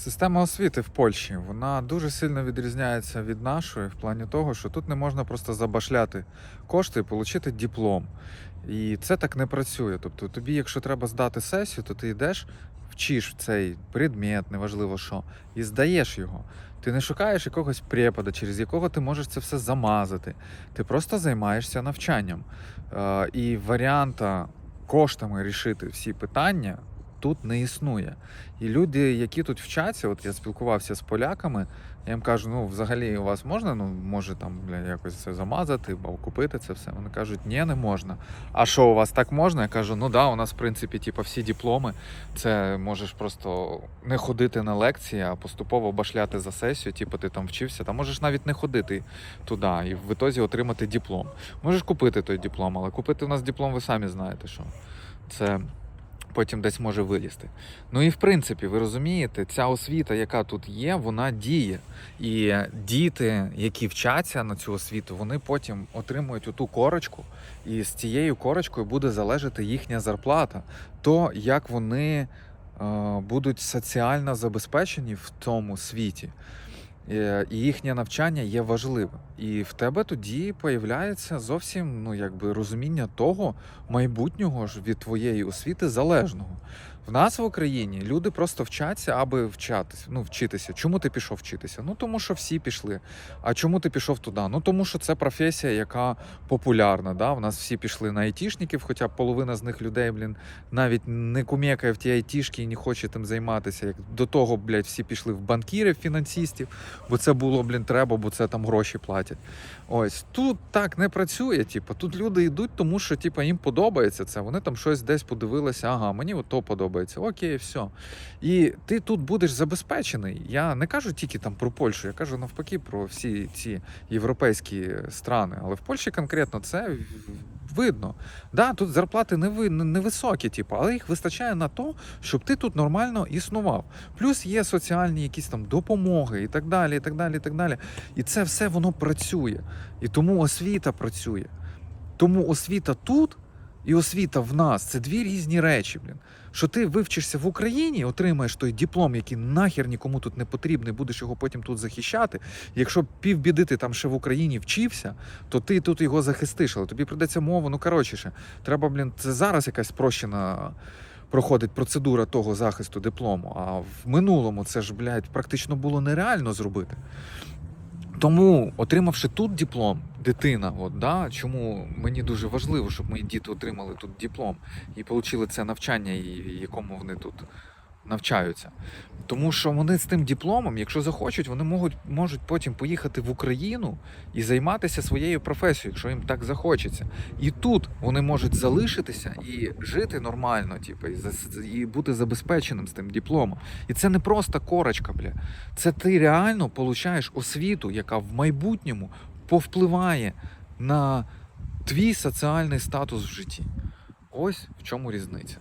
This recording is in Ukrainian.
Система освіти в Польщі вона дуже сильно відрізняється від нашої в плані того, що тут не можна просто забашляти кошти і отримати диплом. І це так не працює. Тобто, тобі, якщо треба здати сесію, то ти йдеш, вчиш цей предмет, неважливо що, і здаєш його. Ти не шукаєш якогось препода, через якого ти можеш це все замазати. Ти просто займаєшся навчанням. Е, І варіанта коштами рішити всі питання тут не існує. І люди, які тут вчаться, от я спілкувався з поляками, я їм кажу: ну, взагалі, у вас можна, ну, може там бля, якось це замазати, або купити це все. Вони кажуть, ні, не можна. А що у вас так можна? Я кажу, ну да, у нас, в принципі, типу, всі дипломи. Це можеш просто не ходити на лекції, а поступово башляти за сесію, типу, ти там вчився. Та можеш навіть не ходити туди і в ітозі отримати диплом. Можеш купити той диплом, але купити у нас диплом, ви самі знаєте, що це потім десь може вилізти. Ну і в принципі, ви розумієте, ця освіта, яка тут є, вона діє. І діти, які вчаться на цю освіту, вони потім отримують оту корочку, і з цією корочкою буде залежати їхня зарплата, то як вони е, будуть соціально забезпечені в тому світі. Е, І їхнє навчання є важливим. І в тебе тоді появляється зовсім ну, якби розуміння того майбутнього ж від твоєї освіти залежного. В нас в Україні люди просто вчаться, аби вчатися, ну, вчитися. Чому ти пішов вчитися? Ну тому що всі пішли. А чому ти пішов туди? Ну тому що це професія, яка популярна. Да? В нас всі пішли на айтішників, хоча половина з них людей, блін, навіть не кумекає в ті айтішки і не хоче тим займатися. Як до того, блядь, всі пішли в банкірів, фінансистів, бо це було, блін, треба, бо це там гроші платять. Ось тут так не працює. Типу, тут люди йдуть, тому що типу, їм подобається це. Вони там щось десь подивилися, ага, мені от то подобається. Окей, все. І ти тут будеш забезпечений. Я не кажу тільки там про Польщу, я кажу навпаки про всі ці європейські страни. Але в Польщі конкретно це видно. Да, тут зарплати не ви- невисокі, типу, але їх вистачає на то, щоб ти тут нормально існував. Плюс є соціальні якісь там допомоги і так далі. І так далі, і так далі. І це все воно працює. І тому освіта працює. Тому освіта тут і освіта в нас це дві різні речі. Блін. Що ти вивчишся в Україні, отримаєш той диплом, який нахер нікому тут не потрібний, будеш його потім тут захищати. Якщо півбіди ти там ще в Україні вчився, то ти тут його захистиш, але тобі придеться мову. Ну коротше, ще, треба, блін, це зараз якась спрощена. Проходить процедура того захисту диплому. А в минулому це ж, блядь, практично було нереально зробити. Тому, отримавши тут диплом, дитина, от, да, чому мені дуже важливо, щоб мої діти отримали тут диплом і отримали це навчання, якому вони тут навчаються. Тому що вони з тим дипломом, якщо захочуть, вони можуть, можуть потім поїхати в Україну і займатися своєю професією, якщо їм так захочеться. І тут вони можуть залишитися і жити нормально, типу, і, і бути забезпеченим з тим дипломом. І це не просто корочка, бля. Це ти реально получаєш освіту, яка в майбутньому повпливає на твій соціальний статус в житті. Ось в чому різниця.